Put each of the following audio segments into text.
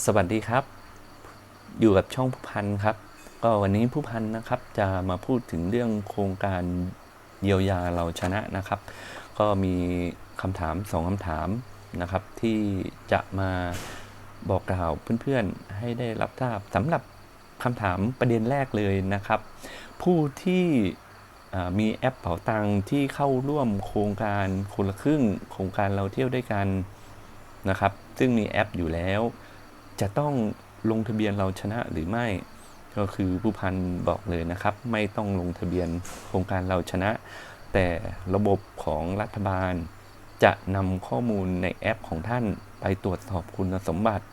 สวัสดีครับ อยู่กับช่องผู้พันครับ ก็วันนี้ผู้พันนะครับจะมาพูดถึงเรื่องโครงการเยียวยาเราชนะนะครับ ก็มีคำถามสองคำถามนะครับ ที่จะมาบอกกล่าวเพื่อนๆให้ได้รับทราบสำหรับคำถามประเด็นแรกเลยนะครับ ผู้ที่มีแอปเป๋าตังที่เข้าร่วมโครงการคนละครึ่ง โครงการเราเที่ยวด้วยกันนะครับ ซึ่งมีแอปอยู่แล้ว จะต้องลงทะเบียนเราชนะหรือไม่ก็คือผู้พันบอกเลยนะครับ ไม่ต้องลงทะเบียนโครงการเราชนะ แต่ระบบของรัฐบาล จะนำข้อมูลในแอปของท่านไปตรวจสอบคุณสมบัติ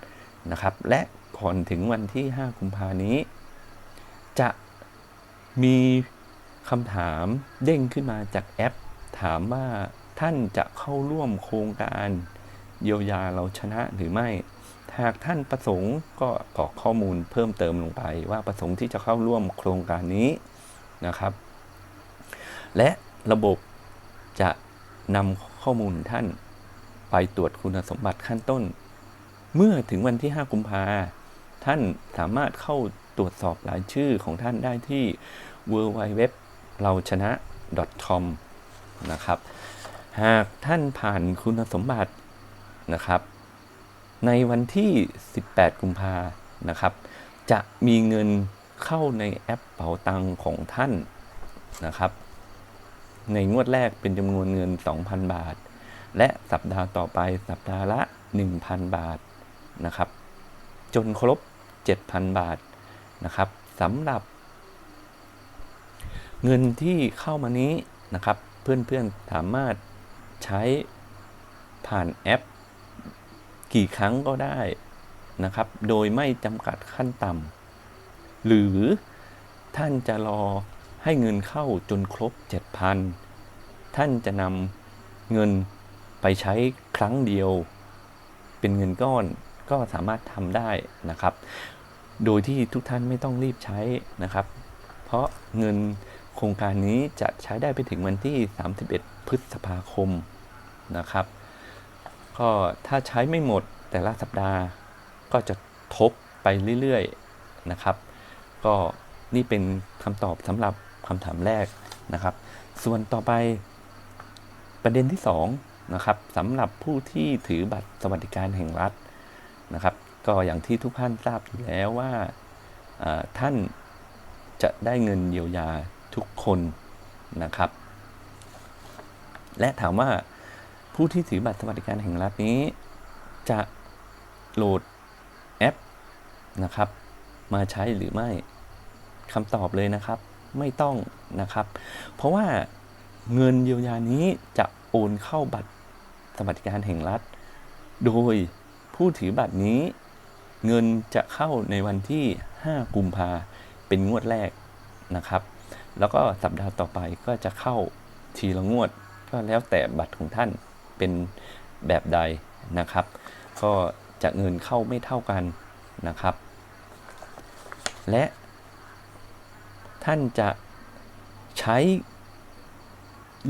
นะครับ และก่อนถึงวันที่ 5 กุมภานี้ จะมีคำถามเด้งขึ้นมาจากแอป ถามว่าท่านจะเข้าร่วมโครงการเยียวยาเราชนะหรือไม่ หากท่านประสงค์ก็กรอกข้อมูลเพิ่มเติมลงไป ว่าประสงค์ที่จะเข้าร่วมโครงการนี้นะครับ และระบบจะนำข้อมูลท่านไปตรวจคุณสมบัติขั้นต้น เมื่อถึงวันที่ 5 กุมภาท่านสามารถเข้าตรวจสอบรายชื่อของท่านได้ที่ w w w เราชนะ .com นะครับ หากท่านผ่านคุณสมบัตินะครับ ในวันที่ 18 กุมภานะครับ จะมีเงินเข้าในแอปเป๋าตังของท่านนะครับ ในงวดแรกเป็นจำนวนเงิน 2,000 บาท และสัปดาห์ต่อไปสัปดาห์ละ 1,000 บาทนะครับ จนครบ 7,000 บาทนะครับสำหรับ เงินที่เข้ามานี้นะครับ เพื่อนๆสามารถใช้ผ่านแอป กี่ครั้งก็ได้นะครับ โดยไม่จำกัดขั้นต่ำหรือท่านจะรอให้เงินเข้าจนครบ 7,000 ท่านจะนำเงินไปใช้ครั้งเดียว เป็นเงินก้อนก็สามารถทำได้นะครับ โดยที่ทุกท่านไม่ต้องรีบใช้นะครับ เพราะเงินโครงการนี้จะใช้ได้ไปถึงวันที่ 31 พฤษภาคมนะครับ ก็ถ้าใช้ไม่หมดแต่ละสัปดาห์ก็จะทบไปเรื่อยๆนะครับ ก็นี่เป็นคำตอบสำหรับคำถามแรกนะครับ ส่วนต่อไปประเด็นที่2นะครับสำหรับผู้ที่ถือบัตรสวัสดิการแห่งรัฐนะครับ ก็อย่างที่ทุกท่านทราบอยู่แล้วว่าอ่าท่านจะได้เงินเยียวยาทุกคนนะครับ และถามว่า ผู้ที่ถือบัตรสวัสดิการแห่งรัฐนี้ จะโหลดแอปนะครับ มาใช้หรือไม่คำตอบเลยนะครับ ไม่ต้องนะครับ เพราะว่าเงินเยียวยานี้จะโอนเข้าบัตรสวัสดิการแห่งรัฐ โดยผู้ถือบัตรนี้ เงินจะเข้าในวันที่ 5 กุมภาเป็นงวดแรกนะครับ แล้วก็สัปดาห์ต่อไปก็จะเข้าทีละงวด ก็แล้วแต่บัตรของท่าน เป็นแบบใดนะครับ ก็จะเงินเข้าไม่เท่ากันนะครับ และท่านจะใช้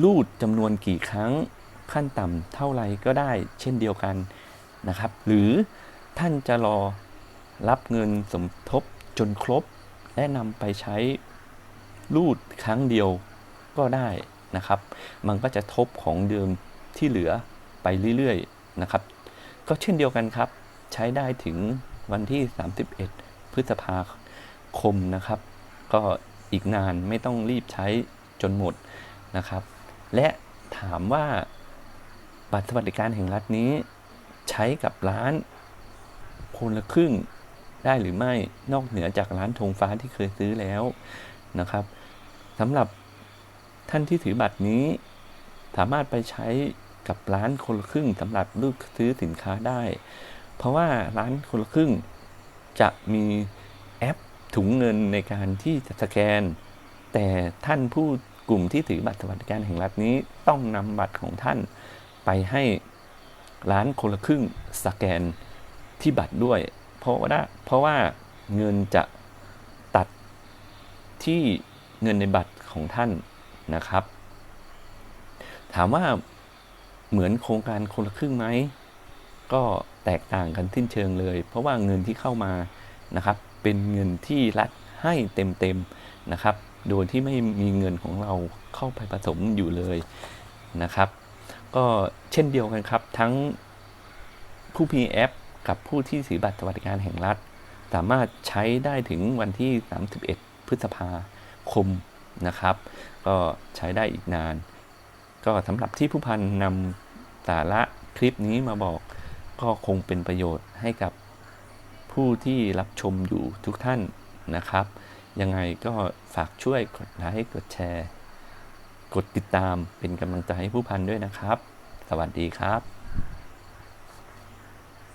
รูดจำนวนกี่ครั้งขั้นต่ำเท่าไรก็ได้เช่นเดียวกันนะครับ หรือท่านจะรอรับเงินสมทบจนครบ และนำไปใช้รูดครั้งเดียวก็ได้นะครับ มันก็จะทบของเดิม ที่เหลือไปเรื่อยๆนะครับ ก็เช่นเดียวกันครับ ใช้ได้ถึงวันที่ 31 พฤษภาคมนะครับ ก็อีกนานไม่ต้องรีบใช้จนหมดนะครับ และถามว่าบัตรสวัสดิการแห่งรัฐนี้ใช้กับร้านคนละครึ่งได้หรือไม่นอกเหนือจากร้านธงฟ้าที่เคยซื้อแล้วนะครับสำหรับท่านที่ถือบัตรนี้สามารถไปใช้ กับร้านคนละครึ่งสำหรับเลือกซื้อสินค้าได้ เพราะว่าร้านคนละครึ่ง จะมีแอปถุงเงินในการที่จะสแกน แต่ท่านผู้กลุ่มที่ถือบัตรสวัสดิการแห่งรัฐนี้ต้องนำบัตรของท่าน ไปให้ร้านคนละครึ่งสแกนที่บัตรด้วย เพราะว่าเพราะว่าเงินจะตัดที่เงินในบัตรของท่านนะครับ ถามว่า เหมือนโครงการคนละครึ่งไหมก็แตกต่างกันสิ้นเชิงเลย เพราะว่าเงินที่เข้ามานะครับเป็นเงินที่รัฐให้เต็มๆนะครับ โดยที่ไม่มีเงินของเราเข้าไปผสมอยู่เลยนะครับ ก็เช่นเดียวกันครับทั้งผู้มีแอปกับผู้ที่ถือบัตรสวัสดิการแห่งรัฐ สามารถใช้ได้ถึงวันที่ 31 พฤษภาคมนะครับ ก็ใช้ได้อีกนาน ก็สำหรับที่ผู้พันนำสาระคลิปนี้มาบอกก็คงเป็นประโยชน์ให้กับผู้ที่รับชมอยู่ทุกท่านนะครับ ยังไงก็ฝากช่วยกดไลค์กดแชร์ กดติดตามเป็นกำลังใจให้ผู้พันด้วยนะครับ สวัสดีครับ